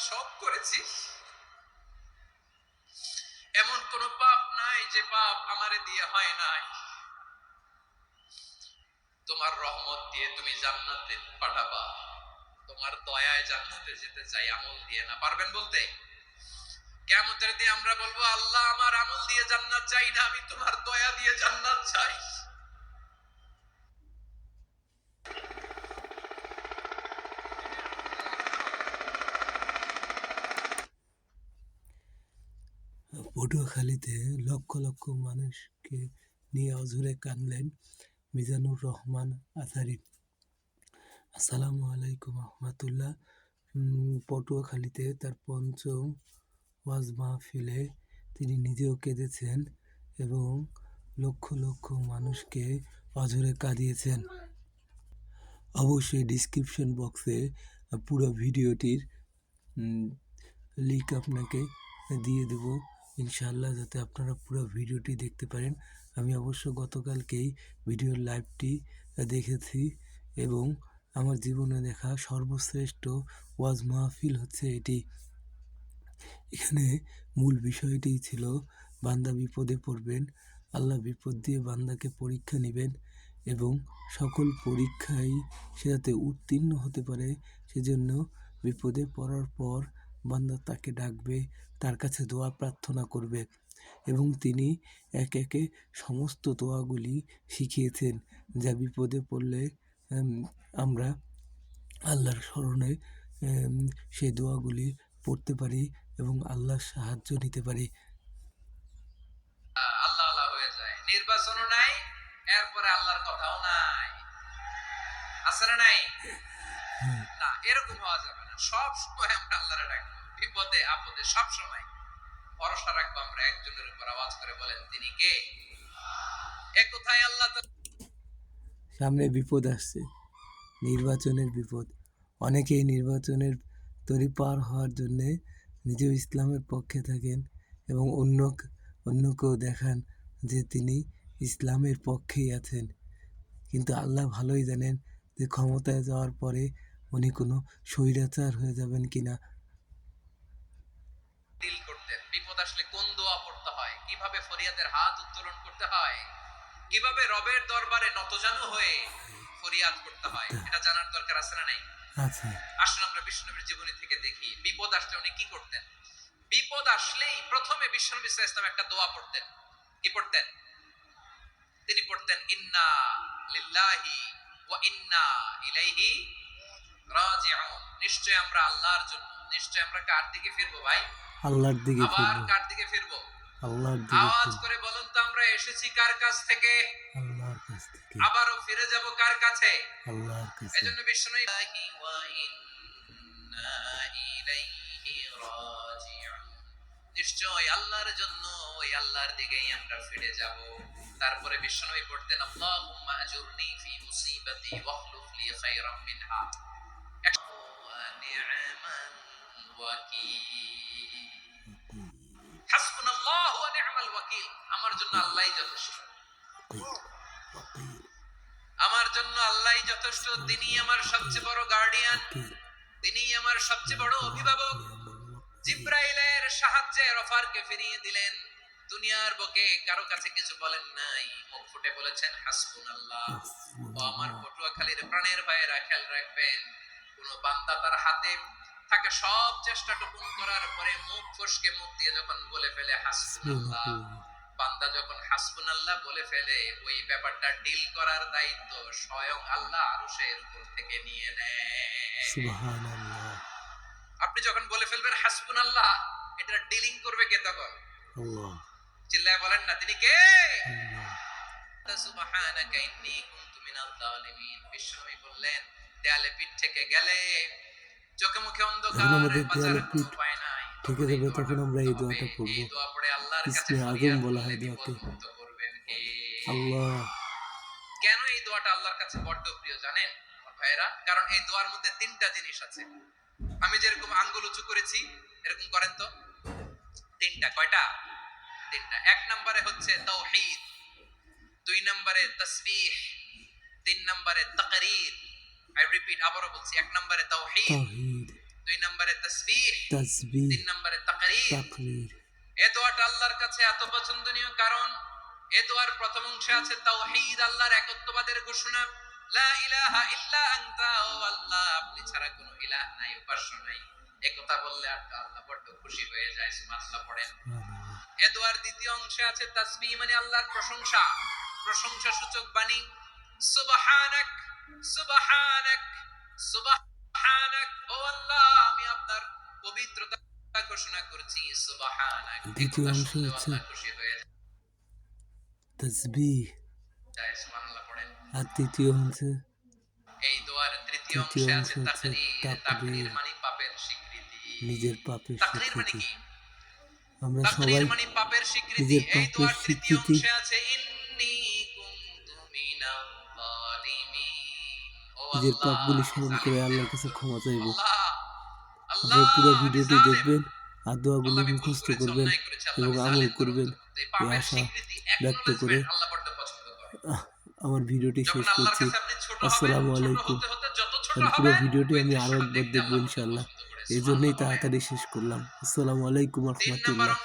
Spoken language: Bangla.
সব করেছি। এমন কোন পাপ নাই যে পাপ আমারে দিয়ে হয় নাই। তোমার রহমত দিয়ে তুমি জান্নাতে পাঠাবা। তোমার দয়ায় জান্নাতে যেতে চাই, আমল দিয়ে না। পারবেন বলতে? কেমতের দিয়ে আমরা বলব, আল্লাহ আমার আমল দিয়ে জান্নাত চাই না, আমি তোমার দয়া দিয়ে জান্নাত চাই। পটুয়াখালীতে লক্ষ লক্ষ মানুষকে নিয়ে অঝরে কানলেন মিজানুর রহমান আসারি আসসালামু আলাইকুম রহমতুল্লাহ। পটুয়াখালীতে তার পঞ্চম ওয়াজ মাহফিলে তিনি নিজেও কেঁদেছেন এবং লক্ষ লক্ষ মানুষকে অঝরে কাঁদিয়েছেন। অবশ্যই ডিসক্রিপশন বক্সে পুরো ভিডিওটির লিঙ্ক আপনাকে দিয়ে দেব। ইনশাআল্লাহ যাতে আপনারা পুরো ভিডিওটি দেখতে পারেন। আমি অবশ্য গতকালকেই ভিডিওর লাইভটি দেখেছি এবং আমার জীবনে দেখা সর্বশ্রেষ্ঠ ওয়াজ মাহফিল হচ্ছে এটি। এখানে মূল বিষয়টি ছিল, বান্দা বিপদে পড়বেন, আল্লাহ বিপদ দিয়ে বান্দাকে পরীক্ষা নেবেন এবং সকল পরীক্ষায় সে যাতে উত্তীর্ণ হতে পারে সেজন্য বিপদে পড়ার পর বান্দা তাকে ডাকবে, তার কাছে দোয়া প্রার্থনা করবে এবং তিনি এক একে সমস্ত দোয়াগুলি শিখিয়েছেন যা বিপদে পড়লে আমরা আল্লাহর স্মরণে সেই দোয়াগুলি পড়তে পারি এবং আল্লাহর সাহায্য নিতে পারি। আল্লাহ আল্লাহ হয়ে যায়। নির্বাচনও নাই, এরপরে আল্লাহর কথাও নাই। নাই? এরকম হওয়া যাবে না। সব সময় আমরা আল্লাহরে ডাকবো। বিপদে, আপদে, সব সময়। ভরসা রাখব আমরা, একজনের উপর আওয়াজ করে বলেন, তিনি কে? এ কোথায় আল্লাহ সামনে বিপদ আসছে। নির্বাচনের বিপদ। অনেকেই নির্বাচনের তরি পার হওয়ার জন্যে নিজেও ইসলামের পক্ষে থাকেন এবং অন্য অন্যকেও দেখান যে তিনি ইসলামের পক্ষেই আছেন। কিন্তু আল্লাহ ভালোই জানেন যে ক্ষমতায় যাওয়ার পরে উনি কোনো স্বৈরাচার হয়ে যাবেন কিনা? ডিল করতেন বিপদ আসলে কোন দোয়া পড়তে হয়? কীভাবে ফরিয়াদের হাত উত্তোলন করতে হয়? কীভাবে রবের দরবারে নতজানু হয়ে ফরিয়াদ করতে হয়? এটা জানার দরকার আছে না নাই? আসলে আমরা বিষ্ণুনবীর জীবনী থেকে দেখি। বিপদ আসলে উনি কি করতেন? বিপদ আসলেই প্রথমে বিষ্ণুনবী সাল্লাল্লাহু ইসলাম একটা দোয়া পড়তেন। কি পড়তেন? তিনি পড়তেন ইন্না লিল্লাহি ওয়া ইন্না ইলাইহি নিশ্চয় আমরা আল্লাহর জন্য। নিশ্চয় আমরা কার দিকে ফিরবো ভাই? আল্লাহর দিকে আবার কার দিকে ফিরবো? আল্লাহর দিকে আওয়াজ করে বলুন তো আমরা এসেছি কার কাছ থেকে? আল্লাহর কাছ থেকে। আবারও ফিরে যাব কার কাছে? আল্লাহর কাছে। এজন্য বিষ্ণু ওয়া ইন্না ইলাইহি রাজিউন। নিশ্চয় আল্লাহর জন্য ওই আল্লাহর দিকেই আমরা ফিরে যাব। তারপরে বিষ্ণুই পড়তেন আল্লাহুম্মা আজুরনি ফি মুসিবাতি ওয়াখলুফ লি খায়রাম মিনহা। আমার জন্য আল্লাহই যথেষ্ট আমার জন্য আল্লাহই যথেষ্ট তিনি আমার সবচেয়ে বড় গার্ডিয়ান তিনি আমার সবচেয়ে বড় অভিভাবক। জিব্রাইলের সাহায্যে রফারকে ফিরিয়ে দিলেন। দুনিয়ার বুকে কারও কাছে কিছু বলেন নাই। মুখ ফুটে বলেছেন হাসবুন আল্লাহ ও আমার পটুয়াখালীর প্রাণের ভাইয়েরা খেয়াল রাখবেন। কোন বান্দা তার হাতে থাকে সব চেষ্টাটুকুন করার পরে মুখ ফসকে মুখ দিয়ে যখন বলে ফেলে হাসবুনাল্লাহ। বান্দা যখন হাসবুন আল্লাহ বলে ফেলে ওই ব্যাপারটা ডিল করার দায়িত্ব স্বয়ং আল্লাহ আরশের উপর থেকে নিয়ে নেয়। সুবহানাল্লাহ। আপনি যখন বলে ফেলবেন হাসবুন আল্লাহ এটা ডিলিং করবে কে তখন? আল্লাহ। চিল্লায় বলেন না তিনি কে? আল্লাহ। সুবহানাকা ইন্নী কুনতু মিনাল জালিমিন বিশ্বনবী বললেন দেয়ালে পিঠ থেকে গেলে চোখে মুখে অন্ধকার আমাদের দেয়ালে পিঠ তখন যাবে তখন আমরা এই দোয়াটা। পড়ব। ইসমে আজম বলা হয় কে? আল্লাহ। কেন এই দোয়াটা আল্লাহর কাছে বড্ড প্রিয় জানেন ভাইয়েরা? কারণ এই দোয়ার মধ্যে তিনটা জিনিস আছে। আমি যেরকম আঙ্গুল উঁচু করেছি এরকম করেন তো? তিনটা কয়টা? তিনটা। এক নম্বরে হচ্ছে তাওহীদ দুই নম্বরে তাসবিহ তিন নম্বরে তাকরীর। আই রিপিট আবারও বলছি এক নম্বরে তাওহীদ দুই নম্বরে তাসবিহ তাসবিহ তিন নম্বরে তাকরীর। তাকরীর। এ দোয়াটা আল্লাহর কাছে এত পছন্দনীয় কারণ এ দোয়ার প্রথম অংশে আছে তাওহীদ আল্লাহর একত্ববাদের ঘোষণা। লা ইলাহা ইল্লা আনতা ও আল্লাহ আপনি ছাড়া কোনো ইলাহ নাই উপাস্য নাই। একথা বললে আর আল্লাহ বড্ড খুশি হয়ে যায় সুবহানাল্লাহ পড়েন। এ দোয়ার দ্বিতীয় অংশে আছে তাসবিহ মানে আল্লাহর প্রশংসা। প্রশংসা সূচক বাণী সুবহানাক সুবহানাক সুবহানাক ও আল্লাহ আমি আপনার পবিত্রতা ঘোষণা করছি সুবহানাক। দ্বিতীয় অংশ হচ্ছে আল্লাহ তাসবিহ। সুবহানাল্লাহ পড়েন। আর তৃতীয় হচ্ছে এই দোয়ার তৃতীয় অংশে অংশ আছে। তাকরীর মানে পাপের স্বীকৃতি। নিজের পাপের মানে স্বীকৃতি। আমরা সবাই মানে পাপের স্বীকৃতি। নিজের পাপের অংশে আছে ইন্নী কুনতু মিনাল নিজের পাপগুলি স্মরণ করে আল্লাহর কাছে ক্ষমা চাইব। আপনারা পুরো ভিডিওটি দেখবেন আর দোয়াগুলি মুখস্থ করবেন এবং আমল করবেন। এই আশা ব্যক্ত করে আমার ভিডিওটি শেষ করছি। আসসালামু আলাইকুম। আর পুরো ভিডিওটি আমি দৃশ্যটা আরও একবার দেখব আল্লাহ ইনশাআল্লাহ। এই জন্যই তাড়াতাড়ি শেষ করলাম। আসসালামু আলাইকুম রহমতুল্লাহ।